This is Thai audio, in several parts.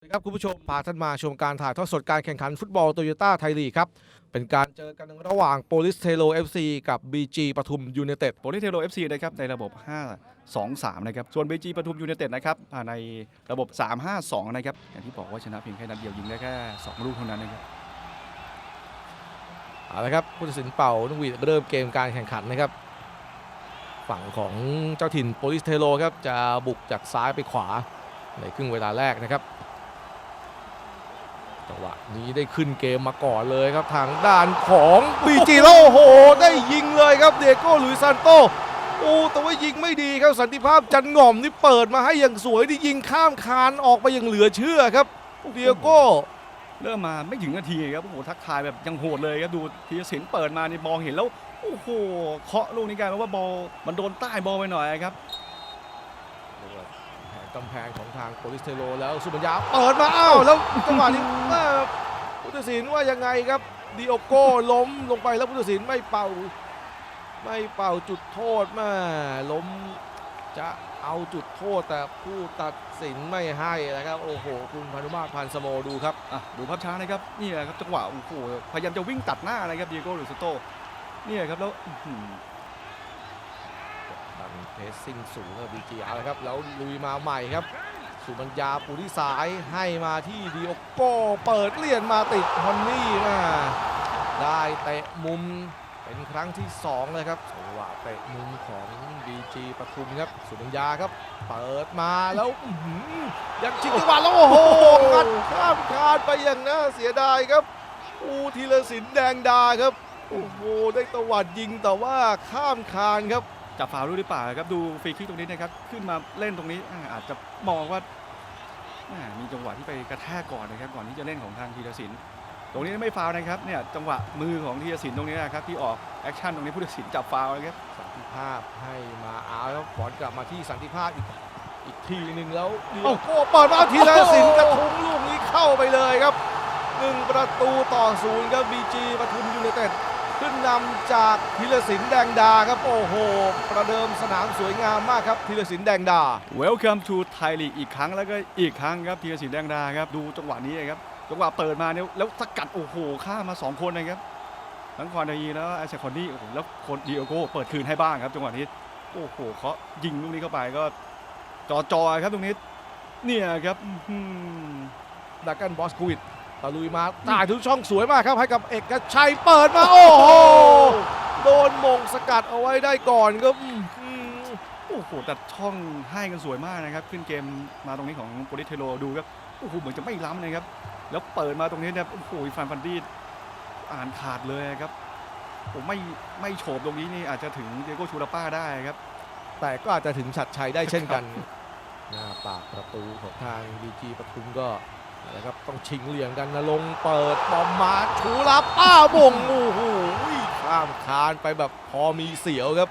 สวัสดีครับคุณผู้ชมพาท่านมาชมการถ่ายทอดสดการแข่งขันฟุตบอลโตโยต้าไทยลีกครับ เป็นการเจอกันระหว่างโปลิสเทโล FC กับ BG ปทุมยูเนเต็ดโปลิเทโร FC นะครับในระบบ 5 2 3 นะครับ ส่วน BG ปทุมยูเนเต็ดนะครับอ่าในระบบ 3 5 2 นะครับ อย่างที่บอกว่าชนะเพียงแค่นัดเดียวยิงได้แค่ 2 ลูกเท่านั้นนะครับเอาละครับผู้ตัดสินเป่านกหวีดเริ่มเกมการแข่งขันนะครับ ฝั่งของเจ้าถิ่นโปลิสเทโลครับจะบุกจากซ้ายไปขวาในครึ่งเวลาแรกนะครับ จังหวะนี้ได้ขึ้นเกมมาก่อนเลยครับทางด้านของบีจีแล้วโอ้โห ได้ยิงเลยครับเดียโก้หลุยส์ซานโตโอ้แต่ว่ายิงไม่ดีครับสันติภาพจันหง่อมนี่เปิดมาให้อย่างสวยที่ยิงข้ามคานออกไปอย่างเหลือเชื่อครับเดียโก้เริ่มมาไม่ถึงนาทีครับโอ้โหทักทายแบบยังโหดเลยครับดูทีรศิลป์เปิดมานี่มองเห็นแล้วโอ้โหเคาะลูกนี้กลายเป็นว่าบอลมันโดนใต้บอลไปหน่อยครับแผง กำแพงของทางโปลิสเทโลแล้วสุบัญญาเปิดมาอ้าวแล้วจังหวะนี้แม่ผู้ตัดสินว่ายังไงครับดิโอโก้ล้มลงไปแล้วผู้ตัดสินไม่เป่า ไม่เป่าจุดโทษแม่ล้มจะเอาจุดโทษแต่ผู้ตัดสินไม่ให้นะครับโอ้โหคุณพานุมาตรพันสโมดูครับอะดูภาพช้านะครับนี่แหละครับจังหวะโอ้โหพยายามจะวิ่งตัดหน้านะครับเดียโก้หรือสโตเนี่ยครับแล้ว เพสซิ่งสูงกับบีจีอาละครับแล้วลุยมาใหม่ครับ สุบัญญาปูที่สายให้มาที่ดิโอโก้เปิดเลี่ยนมาติดฮอนนี่มาได้เตะมุมเป็นครั้งที่ 2 เลยครับจังหวะเตะมุมของบีจีปทุมครับ สุบัญญาครับ เปิดมาแล้วยังชิงจังหวะแล้วโอ้โหงัดข้ามคานไปอย่างน่าเสียดายครับ อูทีละสินแดงดาครับโอ้โหได้ตวัดยิงแต่ว่าข้ามคานครับ จับฟาวล์ด้วยหรือเปล่าครับดูฟรีคิกตรงนี้นะครับขึ้นมาเล่นตรงนี้อ่าอาจจะมองว่าอ่ามีจังหวะที่ไปกระแทกก่อนนะครับก่อนที่จะเล่นของทางธีรศิลป์ตรงนี้ไม่ฟาวล์นะครับเนี่ยจังหวะมือของธีรศิลป์ตรงนี้นะครับที่ออกแอคชั่นตรงนี้ผู้ตัดสินจับฟาวล์นะครับสันติภาพให้มาเอาแล้วบอลกลับมาที่สันติภาพอีกอีกทีหนึ่งแล้วเดียวโก้เปิดมาทีละสินกระทุ้งลูกนี้เข้าไปเลยครับหนึ่งประตูต่อศูนย์ครับบีจีปทุมยูไนเต็ด ขึ้นนำจากธีรศิลป์แดงดาครับ โอ้โห ประเดิมสนามสวยงามมากครับธีรศิลป์แดงดา Welcome to Thai League อีกครั้งแล้วก็อีกครั้งครับธีรศิลป์แดงดาครับดูจังหวะนี้ครับจังหวะเปิดมาเนี่ยแล้วสกัดโอ้โหข้ามาสองคนนะครับทั้งคอนดายีแล้วไอเซคอนดี้โอ้โหแล้วคนดิโอโก้เปิดคืนให้บ้างครับจังหวะนี้โอ้โหเขายิงลูกนี้เข้าไปก็จอจอครับตรงนี้เนี่ยครับดักกันบอสคูวิด ตะลุยมาตายทุกช่องสวยมากครับให้กับเอกชัยเปิดมาโอ้โหโดนมงสกัดเอาไว้ได้ก่อนครับอื้อหือโอ้โหแต่ช่องให้กันสวยมากนะครับ ขึ้นเกมมาตรงนี้ของโปลิเทโลดูครับโอ้โหเหมือนจะไม่ล้ำนะครับ แล้วเปิดมาตรงนี้เนี่ยโอ้โหฟันฟันดี้อ่านขาดเลยครับผมไม่ไม่โฉบตรงนี้นี่อาจจะถึงเดโก้ชูราป้าได้ครับ แต่ก็อาจจะถึงฉัดชัยได้เช่นกัน หน้าปากประตูของทางบีจีปทุมก็ นะครับต้องชิงเหลี่ยมกันนะลงค์เปิดบอมมาชูรับป้าบ่งโอ้โหข้ามคานไปแบบพอมีเสียวครับ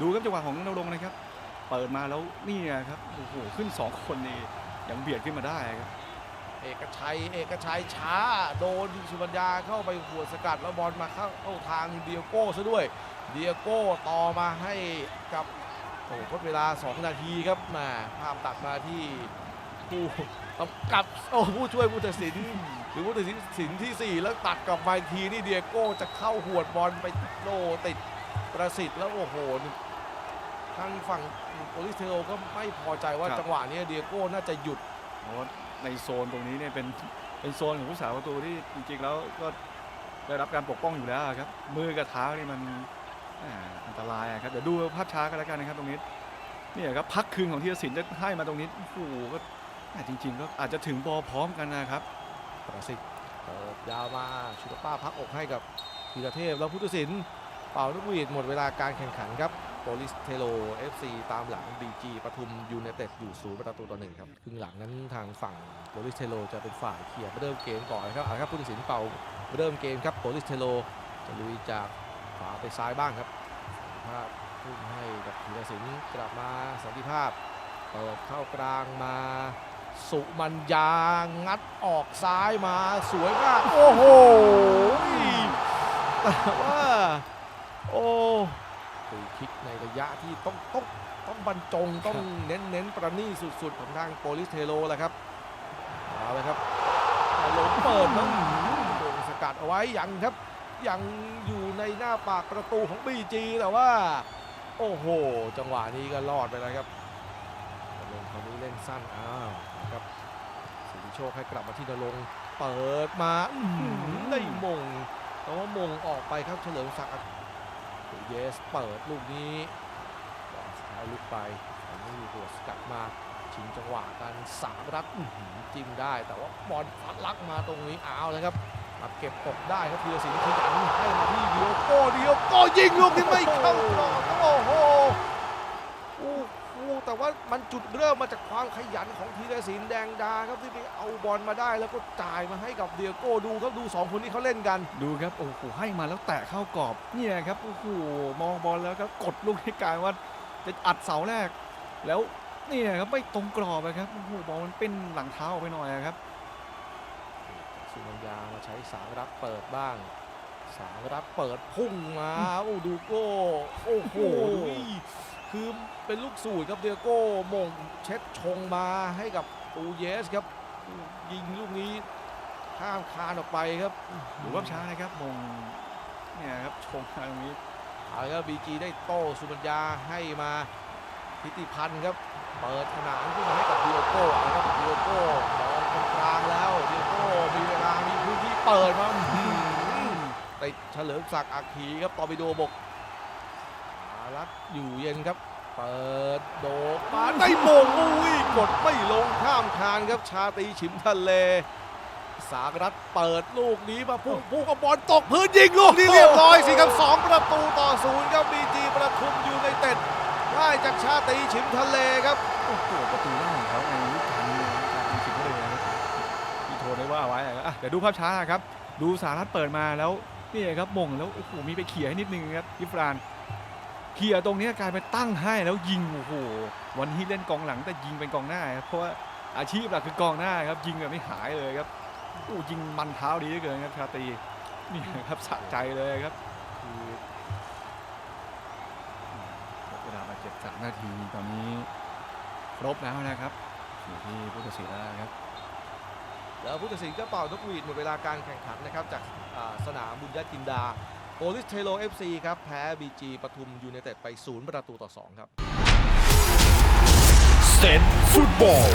ดูครับจังหวะของนรงค์นะครับ เปิดมาแล้วนี่ครับโอ้โหขึ้นสองคนนี่ยังเบียดขึ้นมาได้ครับ เอกชัยเอกชัยช้า โดนสุบัญญาเข้าไปหัวดสกัดแล้วบอลมาเข้าเข้าทางเดียโก้ซะด้วย เดียโก้ต่อมาให้กับโอ้โหทดเวลา 2 นาทีครับมาภาพตัดมาที่ ผู้กำกับโอ้ผู้ช่วยผู้ตัดสินหรือผู้ตัดสินสินที่ 4 แล้วตัดกลับมาอีกทีนี่เดียโก้จะเข้าหวดบอลไปโลติดประสิทธิ์แล้วโอ้โหทางฝั่งโปลิสเทโรก็ไม่พอใจว่าครับจังหวะนี้เดียโก้น่าจะหยุดเพราะว่าในโซนตรงนี้เนี่ยเป็นเป็นโซนของผู้สาประตูที่จริงๆแล้วก็ได้รับการปกป้องอยู่แล้วครับมือกับเท้านี่มันอ่าอันตรายอะครับเดี๋ยวดูภาพช้ากันแล้วกันนะครับตรงนี้เนี่ยครับพักคืนของธีรศิลป์จะให้มาตรงนี้โอ้โหก็อ่า จริงๆก็อาจจะถึงบอลพร้อมกันนะครับประสิทธิ์เปิดยาวมาชุดป้าพักอกให้กับธีรเทพแล้วพุทธศิลป์เป่านกหวีดหมดเวลาการแข่งขันครับโปลิสเทโล FC ตามหลัง BG ปทุมยูไนเต็ดอยู่ศูนย์ประตูต่อหนึ่งครับครึ่งหลังนั้นทางฝั่งโปลิสเทโลจะเป็นฝ่ายเคลียร์เริ่มเกมก่อนนะครับเอาละครับพุทธศิลป์เป่าเริ่มเกมครับโปลิสเทโลจะลุยจากขวาไปซ้ายบ้างครับภาพพุ่งให้กับธีรศิลป์กลับมาสันติภาพเปิดเข้ากลางมา สุมัญญางัดออกซ้ายมาสวยมาก โอ้โหแต่ว่าโอ้ฟรีคิกในระยะที่ต้องต้องต้องบรรจงต้องเน้นเน้นประณีตสุดๆ ของทางโปลิสเทโลแหละครับเอาเลยครับหลงเปิดแล้วโดนสกัดเอาไว้ยังครับ ยังอยู่ในหน้าปากประตูของ BG แต่ว่า โอ้โห จังหวะนี้ก็รอดไปแล้วครับ นรงค์คราวนี้เล่นสั้นอ้าวนะครับสิริโชคให้กลับมาที่นรงค์เปิดมาอื้อหือได้มงแต่ว่ามงออกไปครับเฉลิมศักดิ์เยสเปิดลูกนี้บอลสุดท้ายลุกไปแต่ไม่มีหัวสกัดมาชิงจังหวะกันสามรัดอื้อหือจิ้มได้แต่ว่าบอลฟัดลักมาตรงนี้อ้าวเลยครับมาเก็บตกได้ครับธีรศิลป์ขยันให้มาที่เดียวโก้เดียวโก้ยิงลูกนี้ไม่เข้ากรอบโอ้โหโอ้โห แต่ว่ามันจุดเริ่มมาจากความขยันของธีรศิลป์แดงดาครับที่ไปเอาบอลมาได้แล้วก็จ่ายมาให้กับเดียโก้ดูครับดูสองคนนี้เขาเล่นกัน ดูครับโอ้โหให้มาแล้วแตะเข้ากรอบเนี่ยครับโอ้โหมองบอลแล้วครับกดลูกให้กลายว่าจะอัดเสาแรก แล้วเนี่ยครับไม่ตรงกรอบอะครับโอ้โหบอลมันเป็นหลังเท้าออกไปหน่อยอะครับสุมัญญามาใช้สางรับเปิดบ้าง สางรับเปิดพุ่งมาโอ้ดูโก้โอ้โหโอ้โหดูดิ คือเป็นลูกสูตรครับเดียโก้มงเช็ดชงมาให้กับตูเยสครับ ยิงลูกนี้ข้ามคานออกไปครับหรือว่าช้านะครับมงเนี่ยครับชงมาตรงนี้เอาละครับบีจีได้โต้สุมัญญาให้มาพิติพันธ์ครับ เปิดขนานขึ้นมาให้กับดิโอโก้เอาละครับดิโอโก้มองตรงกลางแล้วดิโอโก้มีเวลามีพื้นที่เปิดมาอื้อหือติดเฉลิมศักดิ์อักขีครับตอร์ปิโดบกอา รักอยู่เย็นครับ เปิดโดกมาได้โมงอุ้ยกดไม่ลงข้ามคานครับชาตรีฉิมทะเล สากรัฐเปิดลูกนี้มาพุ่งพุ่งกับบอลตกพื้นยิงลูกนี้เรียบร้อยสิครับสองประตูต่อศูนย์ครับบีจีประทุมยูไนเต็ดได้จากชาตรีฉิมทะเลครับโอ้โหประตูแรกของเขาในฤดูกาลนี้นะครับจริงๆก็เลยนะครับที่โทรได้ว่าไว้อะอะเดี๋ยวดูภาพช้าครับ ดูสารัตเปิดมาแล้วนี่ครับมงแล้วโอ้โหมีไปเขี่ยให้นิดนึงครับยิฟราน เขี่ยตรงเนี้ยกลายเป็นตั้งให้แล้วยิงโอ้โหวันนี้เล่นกองหลังแต่ยิงเป็นกองหน้าครับเพราะว่าอาชีพหลักคือกองหน้าครับยิงแบบไม่หายเลยครับโอ้ยิงมันเท้าดีเหลือเกินครับชาตรีนี่ครับสะใจเลยครับคือหมดเวลาบาดเจ็บสามนาทีตอนนี้ครบแล้วนะครับอยู่ที่ผู้ตัดสินแล้วนะครับแล้วผู้ตัดสินก็เป่านกหวีดหมดเวลาการแข่งขันนะครับจากอ่าสนามบุญญาจินดา โอลิสเทโล FC ครับ แพ้ BG ปทุมยูเนเต็ดไป 0 ประตูต่อ 2 ครับเซนฟุตบอล